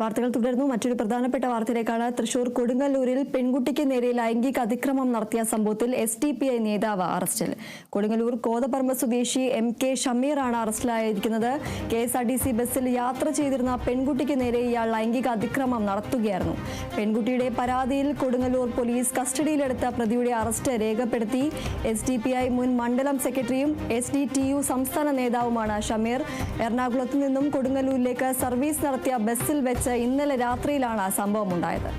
വാർത്തകൾ തുടർന്നു മറ്റൊരു പ്രധാനപ്പെട്ട വാർത്തയിലേക്കാണ് തൃശൂർ കൊടുങ്ങല്ലൂരിൽ പെൺകുട്ടിക്ക് നേരെ ലൈംഗിക അതിക്രമം നടത്തിയ സംഭവത്തിൽ എസ് ഡി പി ഐ നേതാവ് അറസ്റ്റിൽ. കൊടുങ്ങല്ലൂർ കോതപ്പറമ്പ് സ്വദേശി എം കെ ഷമീറാണ് അറസ്റ്റിലായിരിക്കുന്നത്. K S R T C ബസ്സിൽ യാത്ര ചെയ്തിരുന്ന പെൺകുട്ടിക്ക് നേരെ ഇയാൾ ലൈംഗിക അതിക്രമം നടത്തുകയായിരുന്നു. പെൺകുട്ടിയുടെ പരാതിയിൽ കൊടുങ്ങല്ലൂർ പോലീസ് കസ്റ്റഡിയിലെടുത്ത പ്രതിയുടെ അറസ്റ്റ് രേഖപ്പെടുത്തി. എസ് ഡി പി ഐ മുൻ മണ്ഡലം സെക്രട്ടറിയും എസ് ഡി ടി യു സംസ്ഥാന നേതാവുമാണ് ഷമീർ. എറണാകുളത്ത് നിന്നും കൊടുങ്ങല്ലൂരിലേക്ക് സർവീസ് നടത്തിയ ബസ്സിൽ വെച്ച് ഇന്നലെ രാത്രിയിലാണ് ആ സംഭവം ഉണ്ടായത്.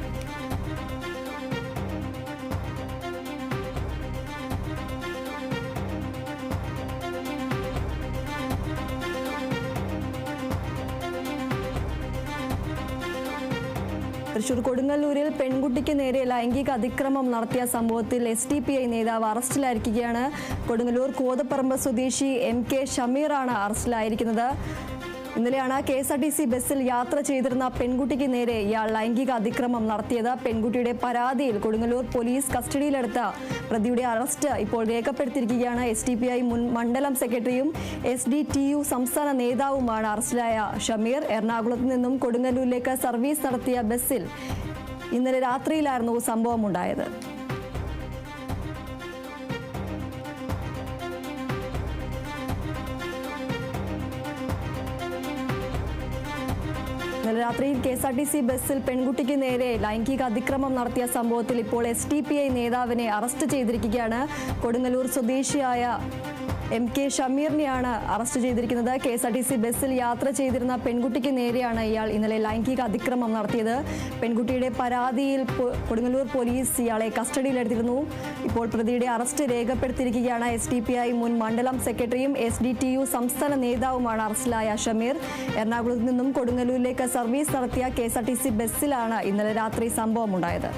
തൃശൂർ കൊടുങ്ങല്ലൂരിൽ പെൺകുട്ടിക്ക് നേരെ ലൈംഗിക അതിക്രമം നടത്തിയ സംഭവത്തിൽ എസ് ഡി പി ഐ നേതാവ് അറസ്റ്റിലായിരിക്കുകയാണ്. കൊടുങ്ങല്ലൂർ കോതപ്പറമ്പ് സ്വദേശി എം കെ ഷമീറാണ് അറസ്റ്റിലായിരിക്കുന്നത്. ഇന്നലെയാണ് K S R T C ബസ്സിൽ യാത്ര ചെയ്തിരുന്ന പെൺകുട്ടിക്ക് നേരെ ഇയാൾ ലൈംഗിക അതിക്രമം നടത്തിയത്. പെൺകുട്ടിയുടെ പരാതിയിൽ കൊടുങ്ങല്ലൂർ പോലീസ് കസ്റ്റഡിയിലെടുത്ത പ്രതിയുടെ അറസ്റ്റ് ഇപ്പോൾ രേഖപ്പെടുത്തിയിരിക്കുകയാണ്. എസ് ഡി പി ഐ മുൻ മണ്ഡലം സെക്രട്ടറിയും എസ് ഡി ടി യു സംസ്ഥാന നേതാവുമാണ് അറസ്റ്റിലായ ഷമീർ. എറണാകുളത്ത് നിന്നും കൊടുങ്ങല്ലൂരിലേക്ക് സർവീസ് നടത്തിയ ബസ്സിൽ ഇന്നലെ രാത്രിയിലായിരുന്നു സംഭവം ഇന്നലെ രാത്രിയിൽ K S R T C ബസ്സിൽ പെൺകുട്ടിക്ക് നേരെ ലൈംഗിക അതിക്രമം നടത്തിയ സംഭവത്തിൽ ഇപ്പോൾ എസ് നേതാവിനെ അറസ്റ്റ് ചെയ്തിരിക്കുകയാണ് കൊടുങ്ങല്ലൂർ സ്വദേശിയായ എം കെ ഷമീറിനെയാണ് അറസ്റ്റ് ചെയ്തിരിക്കുന്നത്. K S R T C ബസ്സിൽ യാത്ര ചെയ്തിരുന്ന പെൺകുട്ടിക്ക് നേരെയാണ് ഇയാൾ ഇന്നലെ ലൈംഗിക അതിക്രമം നടത്തിയത്. പെൺകുട്ടിയുടെ പരാതിയിൽ കൊടുങ്ങല്ലൂർ പോലീസ് ഇയാളെ കസ്റ്റഡിയിലെടുത്തിരുന്നു. ഇപ്പോൾ പ്രതിയുടെ അറസ്റ്റ് രേഖപ്പെടുത്തിയിരിക്കുകയാണ് എസ് ഡി പി ഐ മുൻ മണ്ഡലം സെക്രട്ടറിയും എസ് ഡി ടി യു സംസ്ഥാന നേതാവുമാണ് അറസ്റ്റിലായ ഷമീർ. എറണാകുളത്ത് നിന്നും കൊടുങ്ങല്ലൂരിലേക്ക് സർവീസ് നടത്തിയ K S R T C ബസ്സിലാണ് ഇന്നലെ രാത്രി സംഭവമുണ്ടായത്.